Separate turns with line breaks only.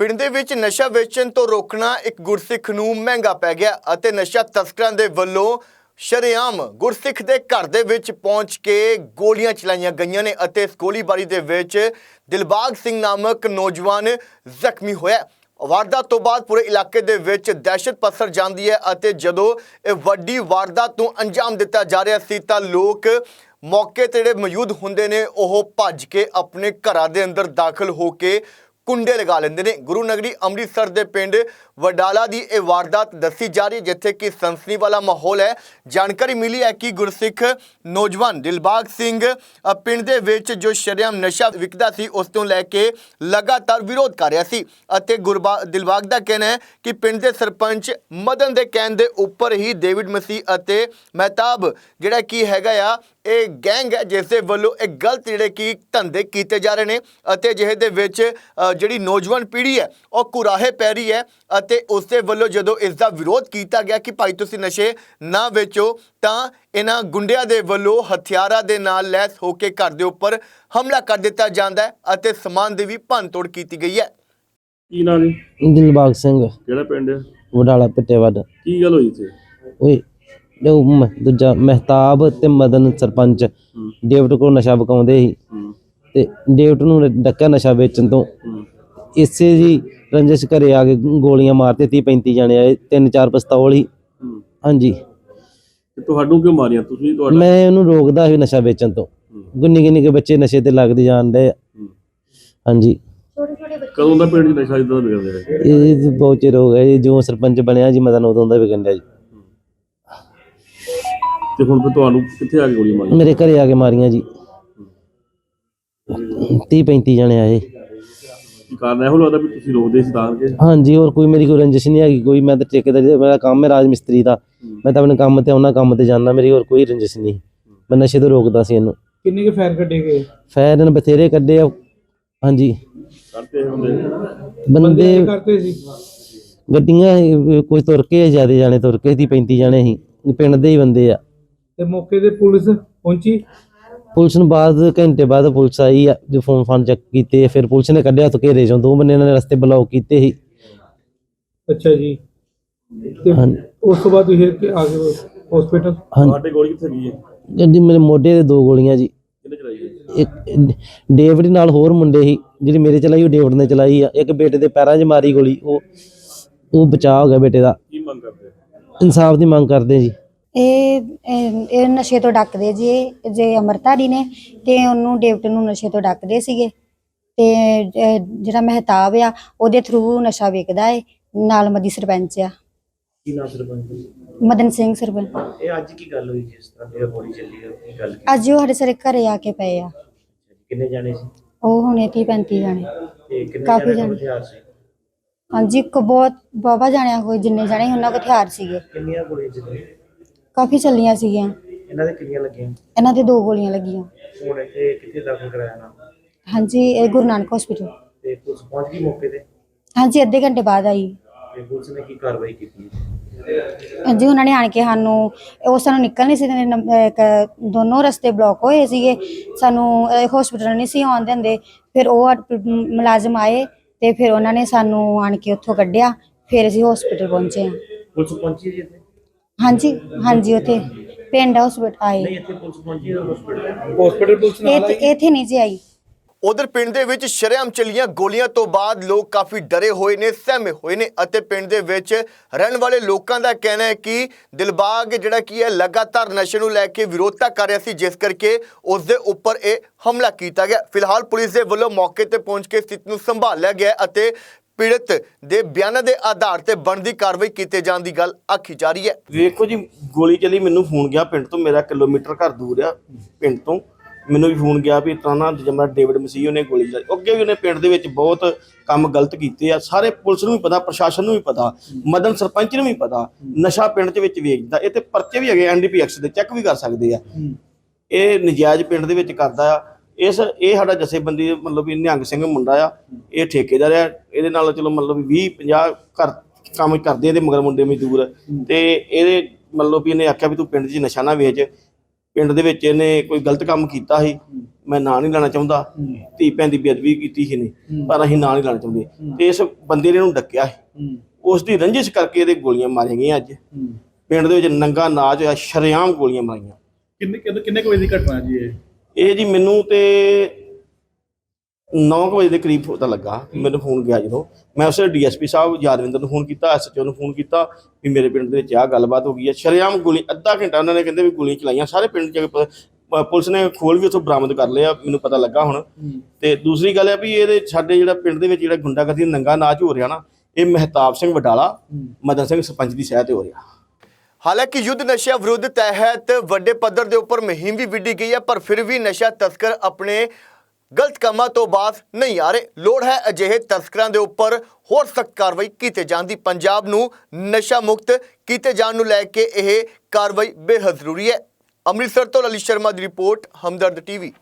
ਪਿੰਡ ਦੇ ਵਿੱਚ ਨਸ਼ਾ ਵੇਚਣ ਤੋਂ ਰੋਕਣਾ ਇੱਕ ਗੁਰਸਿੱਖ ਨੂੰ ਮਹਿੰਗਾ ਪੈ ਗਿਆ ਅਤੇ ਨਸ਼ਾ ਤਸਕਰਾਂ ਦੇ ਵੱਲੋਂ ਸ਼ਰੇਆਮ ਗੁਰਸਿੱਖ ਦੇ ਘਰ ਦੇ ਵਿੱਚ ਪਹੁੰਚ ਕੇ ਗੋਲੀਆਂ ਚਲਾਈਆਂ ਗਈਆਂ ਨੇ ਅਤੇ ਇਸ ਗੋਲੀਬਾਰੀ ਦੇ ਵਿੱਚ ਦਿਲਬਾਗ ਸਿੰਘ ਨਾਮਕ ਨੌਜਵਾਨ ਜ਼ਖਮੀ ਹੋਇਆ ਵਾਰਦਾਤ ਤੋਂ ਬਾਅਦ ਪੂਰੇ ਇਲਾਕੇ ਦੇ ਵਿੱਚ ਦਹਿਸ਼ਤ ਪਸਰ ਜਾਂਦੀ ਹੈ ਅਤੇ ਜਦੋਂ ਇਹ ਵੱਡੀ ਵਾਰਦਾਤ ਨੂੰ ਅੰਜਾਮ ਦਿੱਤਾ ਜਾ ਰਿਹਾ ਸੀ ਤਾਂ ਲੋਕ ਮੌਕੇ ਤੇ ਜਿਹੜੇ ਮੌਜੂਦ ਹੁੰਦੇ ਨੇ ਉਹ ਭੱਜ ਕੇ ਆਪਣੇ ਘਰਾਂ ਦੇ ਅੰਦਰ ਦਾਖਲ ਹੋ ਕੇ ਕੁੰਡੇ ਲਗਾ ਲੈਂਦੇ ਨੇ। ਗੁਰੂ ਨਗਰੀ ਅੰਮ੍ਰਿਤਸਰ ਦੇ ਪਿੰਡ ਵਡਾਲਾ ਦੀ ਇਹ ਵਾਰਦਾਤ ਦੱਸੀ ਜਾ ਰਹੀ ਹੈ, ਜਿੱਥੇ ਕਿ ਸੰਸਨੀ ਵਾਲਾ ਮਾਹੌਲ ਹੈ। ਜਾਣਕਾਰੀ ਮਿਲੀ ਹੈ ਕਿ ਗੁਰਸਿੱਖ ਨੌਜਵਾਨ ਦਿਲਬਾਗ ਸਿੰਘ ਪਿੰਡ ਦੇ ਵਿੱਚ ਜੋ ਸ਼ਰੇਆਮ ਨਸ਼ਾ ਵਿਕਦਾ ਸੀ, ਉਸ ਤੋਂ ਲੈ ਕੇ ਲਗਾਤਾਰ ਵਿਰੋਧ ਕਰ ਰਿਹਾ ਸੀ ਅਤੇ ਗੁਰਬਾ, ਦਿਲਬਾਗ ਦਾ ਕਹਿਣਾ ਹੈ ਕਿ ਪਿੰਡ ਦੇ ਸਰਪੰਚ ਮਦਨ ਦੇ ਕਹਿਣ ਦੇ ਉੱਪਰ ਹੀ ਡੇਵਿਡ ਮਸੀਹ ਅਤੇ ਮਹਿਤਾਬ, ਜਿਹੜਾ ਕੀ ਹੈਗਾ ਆ ਇਹ ਗੈਂਗ ਹੈ ਜਿਸ ਦੇ ਵੱਲੋਂ ਇਹ ਗਲਤ ਜਿਹੜੇ ਕੀ ਧੰਦੇ ਕੀਤੇ ਜਾ ਰਹੇ ਨੇ ਅਤੇ ਜਿਹੇ ਦੇ ਵਿੱਚ ਜਿਹੜੀ ਨੌਜਵਾਨ ਪੀੜ੍ਹੀ ਹੈ ਉਹ ਕੁਰਾਹੇ ਪੈ ਰਹੀ ਹੈ ਅਤੇ ਉਸ ਦੇ ਵੱਲੋਂ ਜਦੋਂ ਇਸ ਦਾ ਵਿਰੋਧ ਕੀਤਾ ਗਿਆ ਕਿ ਭਾਈ ਤੁਸੀਂ ਨਸ਼ੇ ਨਾ ਵੇਚੋ ਤਾਂ ਇਹਨਾਂ ਗੁੰਡਿਆਂ ਦੇ ਵੱਲੋਂ ਹਥਿਆਰਾਂ ਦੇ ਨਾਲ ਲੈਸ ਹੋ ਕੇ ਘਰ ਦੇ ਉੱਪਰ ਹਮਲਾ ਕਰ ਦਿੱਤਾ ਜਾਂਦਾ ਹੈ ਅਤੇ ਸਮਾਨ ਦੀ ਵੀ ਭੰਨਤੋੜ ਕੀਤੀ ਗਈ ਹੈ।
ਕੀ ਨਾਂ ਜੀ?
ਦਿਲਬਾਗ ਸਿੰਘ।
ਕਿਹੜਾ ਪਿੰਡ ਹੈ?
ਵਡਾਲਾ ਪਿੱਟੇਵੱਡ
ਕੀ ਗੱਲ ਹੋਈ ਸੀ
ਓਏ ਮ- ਦੂਜਾ ਮਹਿਤਾਬ ਤੇ ਮਦਨ ਸਰਪੰਚ। ਡੇਵਟ ਕੋਲ ਨਸ਼ਾ ਵਿਕਾਉਂਦੇ ਸੀ। ਤੇ ਡੇਵਟ ਨੂੰ ਡੱਕਿਆ ਨਸ਼ਾ ਵੇਚਣ ਤੋਂ। ਇਸੇ ਜੀ ਰੰਜਿਸ਼ ਘਰੇ ਆ ਕੇ ਗੋਲੀਆਂ ਮਾਰਤੇ 30 35 ਜਾਣੇ ਆਏ ਤਿੰਨ ਚਾਰ ਪਿਸਤੌਲ ਹੀ। ਹਾਂਜੀ।
ਤੇ ਤੁਹਾਨੂੰ ਕਿਉਂ ਮਾਰੀਆਂ? ਤੁਸੀਂ ਤੁਹਾਡਾ
ਮੈਂ ਉਹਨੂੰ ਰੋਕਦਾ ਸੀ ਨਸ਼ਾ ਵੇਚਣ ਤੋਂ। ਗੁੰਨੀ ਗੁੰਨੀ ਕੇ ਬੱਚੇ ਨਸ਼ੇ ਤੇ ਲੱਗਦੇ ਜਾਂਦੇ
ਹੂੰ।
ਹਾਂਜੀ।
ਕਦੋਂ ਦਾ ਪਿੰਡ 'ਚ ਨਸ਼ਾ ਇਦਾਂ ਵਿਗੜਦੇ ਰਹੇ?
ਇਹ ਬਹੁਤ ਚਿਰ ਹੋ ਗਿਆ ਜੀ ਜੋ ਸਰਪੰਚ ਬਣਿਆ ਜੀ ਮਦਨ ਉਦੋਂ ਦਾ ਵਿਕਣ ਡਿਆ ਜੀ।
ਤੇ ਹੁਣ ਫਿਰ ਤੁਹਾਨੂੰ ਕਿੱਥੇ ਆ ਕੇ ਗੋਲੀ ਮਾਰੀ
ਮੇਰੇ ਘਰੇ ਆ ਕੇ ਮਾਰੀਆਂ ਜੀ। 30 35 ਜਣੇ ਆਏ।
ਕੀ ਕਾਰਨ ਇਹੋ ਲੱਗਦਾ ਵੀ ਤੁਸੀਂ ਰੋਕਦੇ ਸੀ ਤਾਂ ਕਿ?
ਹਾਂਜੀ ਹੋਰ ਕੋਈ ਮੇਰੀ ਕੋਈ ਰੰਜਿਸ਼ ਨਹੀਂ ਹੈਗੀ। ਕੋਈ ਮੈਂ ਤਾਂ ਠੇਕੇਦਾਰੀ ਦਾ ਮੇਰਾ ਕੰਮ ਹੈ ਰਾਜ ਮਿਸਤਰੀ ਦਾ। ਮੈਂ ਤਾਂ ਆਪਣੇ ਕੰਮ ਤੇ ਆਉਣਾ ਕੰਮ ਤੇ ਜਾਂਦਾ। ਮੇਰੀ ਹੋਰ ਕੋਈ ਰੰਜਿਸ਼ ਨਹੀਂ। ਮੈਂ ਨਸ਼ੇ ਤੋਂ ਰੋਕਦਾ ਸੀ ਇਹਨੂੰ।
ਕਿੰਨੇ ਕੇ ਫਾਇਰ ਕੱਢੇ ਗਏ?
ਫੈਰ ਨੇ ਬਥੇਰੇ ਕੱਢੇ ਆ। ਹਾਂਜੀ।
ਕਰਦੇ ਹੁੰਦੇ
ਬੰਦੇ
ਕਰਦੇ ਸੀ?
ਗੱਡੀਆਂ ਕੋਈ ਤੁਰ ਕੇ ਜਿਆਦੇ ਜਾਣੇ ਤੁਰ ਕੇ ਦੀ 35 ਜਾਣੇ ਸੀ। ਪਿੰਡ ਦੇ ਹੀ ਬੰਦੇ ਆ।
ਤੇ ਮੌਕੇ ਤੇ ਪੁਲਿਸ ਪਹੁੰਚੀ?
ਪੁਲਿਸ ਨੂੰ ਬਾਅਦ ਘੰਟੇ ਬਾਅਦ ਪੁਲਿਸ ਆਈ ਆ ਜੋ ਫੋਨ ਫਾਨ ਚੈੱਕ ਕੀਤੇ ਫਿਰ ਪੁਲਿਸ ਨੇ ਕੱਢਿਆ ਤੋਂ ਘੇਰੇ ਚੋਂ ਦੋ ਬੰਦੇ ਇਹਨਾਂ ਨੇ ਰਸਤੇ ਬਲੌਕ ਕੀਤੇ ਸੀ।
ਅੱਛਾ ਜੀ। ਤੇ
ਹਾਂਜੀ।
ਉਸ ਤੋਂ ਬਾਅਦ ਤੁਸੀਂ ਕਿ ਆ ਗਏ ਹਸਪੀਟਲ
ਤੁਹਾਡੇ ਗੋਲੀ ਕਿੱਥੇ ਗਈ ਹੈ?
ਗੱਡੀ ਮੇਰੇ ਮੋਢੇ ਤੇ ਦੋ ਗੋਲੀਆਂ ਜੀ।
ਕਿਹਨੇ ਚਲਾਈ ਹੈ?
ਇੱਕ ਡੇਵਿਡ ਨਾਲ ਹੋਰ ਮੁੰਡੇ ਸੀ ਜਿਹੜੀ ਮੇਰੇ ਚਲਾਈ ਉਹ ਡੇਵਿਡ ਨੇ ਚਲਾਈ ਆ। ਇੱਕ ਬੇਟੇ ਦੇ ਪੈਰਾਂ 'ਚ ਮਾਰੀ ਗੋਲੀ ਉਹ ਉਹ ਬਚਾਅ ਹੋ ਗਿਆ ਬੇਟੇ ਦਾ।
ਕੀ ਮੰਗ ਕਰਦੇ
ਇਨਸਾਫ ਦੀ ਮੰਗ ਕਰਦੇ ਜੀ।
ਇਹ ਇਹ ਇਹ ਨਸ਼ੇ ਤੋਂ ਡੱਕਦੇ ਜੀ ਇਹ ਜੇ ਅਮਰਤਾਰੀ ਨੇ ਤੇ ਉਹਨੂੰ ਡੇਵਟ ਨੂੰ ਨਸ਼ੇ ਤੋਂ ਡੱਕਦੇ ਸੀਗੇ। ਤੇ ਅਹ, ਜਿਹੜਾ ਮਹਿਤਾਬ ਆ ਉਹਦੇ ਥਰੂ ਨਸ਼ਾ ਵੇਚਦਾ ਏ ਨਾਲ ਮਦੀ ਸਰਪੰਚ ਆ।
ਕੀ ਨਾਮ ਸਰਪੰਚ
ਮਦਨ ਸਿੰਘ ਸਰਪੰਚ।
ਇਹ ਅੱਜ ਕੀ ਗੱਲ ਹੋਈ ਜਿਸ ਤਰ੍ਹਾਂ ਦੀ ਗੋਲੀ ਚੱਲੀ ਹੈ ਕੀ ਗੱਲ ਕੀ?
ਅੱਜ ਉਹ ਸਾਡੇ ਸਾਰੇ ਘਰੇ ਆ ਕੇ ਪਏ ਆ।
ਕਿੰਨੇ ਜਾਣੇ ਸੀ?
ਉਹ ਹੁਣੇ 30 35 ਜਾਣੇ।
ਤੇ ਕਿੰਨੇ
ਕਾਫੀ
ਜਾਣੇ ਕੋਲ
ਜਾਣੇ।
ਹਥਿਆਰ ਸੀ?
ਹਾਂਜੀ ਇੱਕ ਬਹੁਤ ਬਾਬਾ ਜਾਣਿਆ ਕੋਈ ਜਿੰਨੇ ਜਾਣੇ ਸੀ, ਉਹਨਾਂ ਕੋਲ ਹਥਿਆਰ ਸੀਗੇ।
ਕਿੰਨੀਆਂ ਗੋਲੀਆਂ ਚੱਲੀਆਂ?
ਕਾਫੀ ਚੱਲੀਆਂ ਸੀਗੀਆਂ।
ਇਹਨਾਂ ਦੇ ਕਿੰਨੀਆਂ ਲੱਗੀਆਂ?
ਇਹਨਾਂ ਦੇ ਦੋ ਗੋਲੀਆਂ ਲੱਗੀਆਂ।
ਹੁਣ ਇੱਥੇ ਕਿੱਥੇ ਦਾਖਲ ਕਰਾਇਆ ਨਾ?
ਹਾਂਜੀ ਇਹ ਗੁਰੂ ਨਾਨਕ ਹਸਪੀਟਲ
ਤੇ ਪੁਲਿਸ ਪਹੁੰਚ ਗਈ ਮੌਕੇ ਤੇ?
ਹਾਂਜੀ ਅੱਧੇ ਘੰਟੇ ਬਾਅਦ ਆਈ।
ਤੇ ਪੁਲਿਸ ਨੇ ਕੀ ਕਾਰਵਾਈ ਕੀਤੀ?
ਜੀ ਉਹਨਾਂ ਨੇ ਆਣ ਕੇ ਸਾਨੂੰ ਉਹ ਸਾਨੂੰ ਨਿਕਲ ਨਹੀਂ ਸੀ ਦਿੰਦੇ ਨੰਬ- ਇੱਕ ਦੋਨੋਂ ਰਸਤੇ ਬਲੌਕ ਹੋਏ ਸੀਗੇ। ਸਾਨੂੰ ਹਸਪੀਟਲ ਨਹੀਂ ਸੀ ਆਉਣ ਦਿੰਦੇ। ਫਿਰ ਉਹ ਮ- ਮੁਲਾਜ਼ਮ ਆਏ ਤੇ ਫਿਰ ਉਹਨਾਂ ਨੇ ਸਾਨੂੰ ਆਣ ਕੇ ਉੱਥੋਂ ਕੱਢਿਆ। ਫਿਰ ਅਸੀਂ ਹਸਪੀਟਲ ਪਹੁੰਚੇ ਹਾਂ।
ਪੁਲਿਸ ਪਹੁੰਚੀ ਜੀ ਇੱਥੇ?
ਹਾਂਜੀ ਹਾਂਜੀ ਉੱਥੇ ਪਿੰਡ ਹਸਪੀਟਲ ਆਏ।
ਨਹੀਂ ਇੱਥੇ ਪੁਲਿਸ ਪਹੁੰਚੀ ਹਸਪੀਟਲ
ਹਸਪੀਟਲ ਪੁਲਿਸ ਨਾਲ
ਇੱਥੇ
ਆਈ?
ਇੱਥੇ ਨਹੀਂ ਜੀ ਆਈ।
ਉਧਰ ਪਿੰਡ ਦੇ ਵਿੱਚ ਸ਼ਰੇਆਮ ਚੱਲੀਆਂ ਗੋਲੀਆਂ ਤੋਂ ਬਾਅਦ ਲੋਕ ਕਾਫੀ ਡਰੇ ਹੋਏ ਨੇ ਸਹਿਮੇ ਹੋਏ ਨੇ ਅਤੇ ਪਿੰਡ ਦੇ ਵਿੱਚ ਰਹਿਣ ਵਾਲੇ ਲੋਕਾਂ ਦਾ ਕਹਿਣਾ ਹੈ ਕਿ ਦਿਲਬਾਗ ਜਿਹੜਾ ਕੀ ਹੈ ਲਗਾਤਾਰ ਨਸ਼ੇ ਨੂੰ ਲੈ ਕੇ ਵਿਰੋਧਤਾ ਕਰ ਰਿਹਾ ਸੀ ਜਿਸ ਕਰਕੇ ਉਸ ਦੇ ਉੱਪਰ ਇਹ ਹਮਲਾ ਕੀਤਾ ਗਿਆ। ਫਿਲਹਾਲ ਪੁਲਿਸ ਦੇ ਵੱਲੋਂ ਮੌਕੇ ਤੇ ਪਹੁੰਚ ਕੇ ਸਥਿਤੀ ਨੂੰ ਸੰਭਾਲਿਆ ਗਿਆ ਅਤੇ ਪੀੜਤ ਦੇ ਬਿਆਨਾਂ ਦੇ ਆਧਾਰ ਤੇ ਬਣਦੀ ਕਾਰਵਾਈ ਕੀਤੇ ਜਾਣ ਦੀ ਗੱਲ ਆਖੀ ਜਾ ਰਹੀ ਹੈ।
ਵੇਖੋ ਜੀ ਗੋਲੀ ਚੱਲੀ ਮੈਨੂੰ ਫੋਨ ਗਿਆ ਪਿੰਡ ਤੋਂ ਮੇਰਾ ਕਿਲੋਮੀਟਰ ਘਰ ਦੂਰ ਆ ਪਿੰਡ ਤੋਂ। ਮੈਨੂੰ ਵੀ ਫੋਨ ਗਿਆ ਵੀ ਤਾਂ ਨਾ ਜਮਰਾ ਡੇਵਿਡ ਮਸੀਹ ਉਹਨੇ ਗੋਲੀ ਚਲਾਈ। ਅੱਗੇ ਵੀ ਉਹਨੇ ਪਿੰਡ ਦੇ ਵਿੱਚ ਬਹੁਤ ਕੰਮ ਗਲਤ ਕੀਤੇ ਆ। ਸਾਰੇ ਪੁਲਿਸ ਨੂੰ ਵੀ ਪਤਾ ਪ੍ਰਸ਼ਾਸਨ ਨੂੰ ਵੀ ਪਤਾ ਮਦਨ ਸਰਪੰਚ ਨੂੰ ਵੀ ਪਤਾ ਨਸ਼ਾ ਪਿੰਡ ਦੇ ਵਿੱਚ ਵੇਚਦਾ। ਇਹ ਤੇ ਪਰਚੇ ਵੀ ਹੈਗੇ ਐਨਡੀਪੀਐਕਸ ਦੇ ਚੈੱਕ ਵੀ ਕਰ ਸਕਦੇ ਆ। ਇਹ ਨਜਾਇਜ਼ ਪਿੰਡ ਦੇ ਵਿੱਚ ਕਰਦਾ ਆ। ਇਸ ਇਹ ਸਾਡਾ ਜਥੇਬੰਦੀ ਮਤਲਬ ਵੀ ਨਿਹੰਗ ਸਿੰਘ ਮੁੰਡਾ ਆ, ਇਹ ਠੇਕੇਦਾਰ ਆ, ਇਹਦੇ ਨਾਲ ਚਲੋ ਮਤਲਬ 20 50 ਘਰ ਕੰਮ ਕਰਦੇ ਇਹਦੇ ਮਗਰ ਮੁੰਡੇ ਮਜ਼ਦੂਰ। ਤੇ ਇਹਦੇ ਮਤਲਬ ਵੀ ਇਹਨੇ ਆਖਿਆ ਵੀ ਤੂੰ ਪਿੰਡ 'ਚ ਨਸ਼ਾ ਨਾ ਵੇਚ। ਪਿੰਡ ਦੇ ਵਿੱਚ ਇਹਨੇ ਕੋਈ ਗਲਤ ਕੰਮ ਕੀਤਾ ਸੀ, ਮੈਂ ਨਾਂ ਨਹੀਂ ਲੈਣਾ ਚਾਹੁੰਦਾ। ਧੀ ਭੈਣ ਦੀ ਬੇਅਦਬੀ ਕੀਤੀ ਸੀ ਨੇ ਪਰ ਅਸੀਂ ਨਾਂ ਨਹੀਂ ਲੈਣਾ ਚਾਹੁੰਦੇ। ਤੇ ਇਸ ਬੰਦੇ ਨੇ ਇਹਨੂੰ ਡੱਕਿਆ ਸੀ। ਉਸ ਦੀ ਰੰਜਿਸ਼ ਕਰਕੇ ਇਹਦੇ ਗੋਲੀਆਂ ਮਾਰੀਆਂ ਗਈਆਂ ਅੱਜ। ਪਿੰਡ ਦੇ ਵਿੱਚ ਨੰਗਾ ਨਾਚ ਹੋਇਆ, ਸ਼ਰੇਆਮ ਗੋਲੀਆਂ ਮਾਰੀਆਂ।
ਕਿੰਨੇ ਕਿੰਨੇ ਕਿੰਨੇ ਕੁ ਵਜੇ ਦੀ ਘਟਨਾ ਜੀ ਇਹ?
ਇਹ ਜੀ ਮੈਨੂੰ ਤੇ 9 ਵਜੇ ਦੇ ਕਰੀਬ ਪਤਾ ਲੱਗਾ ਮੈਨੂੰ ਫੋਨ ਗਿਆ ਜਦੋਂ। ਮੈਂ ਉਸੇ ਡੀਐਸਪੀ ਸਾਹਿਬ ਯਾਦਵਿੰਦਰ ਨੂੰ ਫੋਨ ਕੀਤਾ ਐਸਐਚਓ ਨੂੰ ਫੋਨ ਕੀਤਾ ਵੀ ਮੇਰੇ ਪਿੰਡ ਦੇ ਵਿੱਚ ਆਹ ਗੱਲਬਾਤ ਹੋ ਗਈ ਹੈ। ਸ਼ਰੇਆਮ ਗੋਲੀ ਅੱਧਾ ਘੰਟਾ ਉਹਨਾਂ ਨੇ ਕਹਿੰਦੇ ਵੀ ਗੋਲੀਆਂ ਚਲਾਈਆਂ। ਸਾਰੇ ਪਿੰਡ ਚ ਪੁਲਿਸ ਨੇ ਖੋਲ ਵੀ ਉੱਥੋਂ ਬਰਾਮਦ ਕਰ ਲਿਆ ਮੈਨੂੰ ਪਤਾ ਲੱਗਾ ਹੁਣ। ਤੇ ਦੂਸਰੀ ਗੱਲ ਹੈ ਵੀ ਇਹਦੇ ਸਾਡੇ ਜਿਹੜਾ ਪਿੰਡ ਦੇ ਵਿੱਚ ਜਿਹੜਾ ਗੁੰਡਾਗਰਦੀ ਨੰਗਾ ਨਾਚ ਹੋ ਰਿਹਾ ਨਾ ਇਹ ਮਹਿਤਾਬ ਸਿੰਘ ਵਡਾਲਾ ਮਦਨ ਸਿੰਘ ਸਰਪੰਚ ਦੀ ਸਹਾਇਤਾ ਤੇ ਹੋ ਰਿਹਾ।
ਹਾਲਾਂਕਿ ਯੁੱਧ ਨਸ਼ਾ ਵਿਰੁੱਧ ਤਹਿਤ ਵੱਡੇ ਪੱਧਰ ਦੇ ਉੱਪਰ ਮੁਹਿੰਮ ਵੀ ਵਿੱਢੀ ਗਈ ਹੈ, ਪਰ ਫਿਰ ਵੀ ਨਸ਼ਾ ਤਸਕਰ ਆਪਣੇ ਗਲਤ ਕੰਮਾਂ ਤੋਂ ਬਾਅਦ ਨਹੀਂ ਆ ਰਹੇ। ਲੋੜ ਹੈ ਅਜਿਹੇ ਤਸਕਰਾਂ ਦੇ ਉੱਪਰ ਹੋਰ ਸਖਤ ਕਾਰਵਾਈ ਕੀਤੇ ਜਾਣ ਦੀ। ਪੰਜਾਬ ਨੂੰ ਨਸ਼ਾ ਮੁਕਤ ਕੀਤੇ ਜਾਣ ਨੂੰ ਲੈ ਕੇ ਇਹ ਕਾਰਵਾਈ ਬੇਹੱਦ ਜ਼ਰੂਰੀ ਹੈ। ਅੰਮ੍ਰਿਤਸਰ ਤੋਂ ਲਲਿਤ ਸ਼ਰਮਾ ਦੀ ਰਿਪੋਰਟ, ਹਮਦਰਦ ਟੀਵੀ।